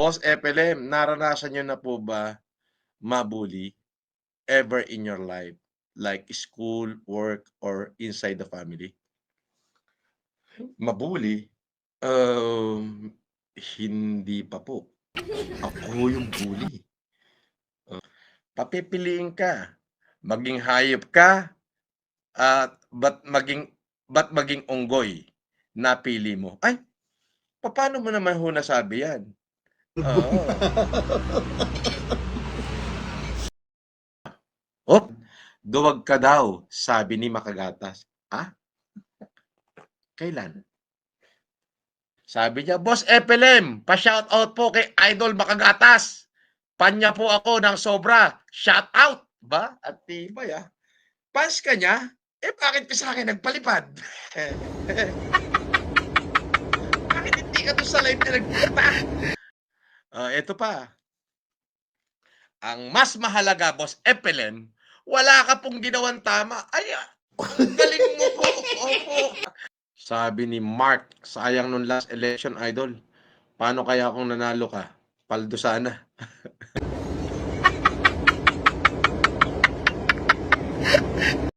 Boss FLM, naranasan niyo na po ba mabully ever in your life? Like school, work, or inside the family? Mabully? Um, hindi pa po. Ako yung bully. Uh, papipiliin ka. Maging hayop ka at ba't maging ba't maging unggoy napili mo? Ay, paano mo naman ho nasabi yan? Oo. Oh, duwag ka daw, sabi ni Makagatas. Ah? Kailan? Sabi niya, Boss FLM, pa-shoutout po kay Idol Makagatas. Panya po ako ng sobra. Shoutout! Ba? At tibay ah. Fans ka niya? Eh bakit ka sa akin nagpalipad? bakit hindi ka doon sa live na nagpunta? Ah, eto pa. Ang mas mahalaga, Boss FLM, wala ka pong ginawang tama. Ay, ah, galing mo po. Opo. Sabi ni Mark, sayang nung last election, idol. Paano kaya kung nanalo ka? Paldo sana.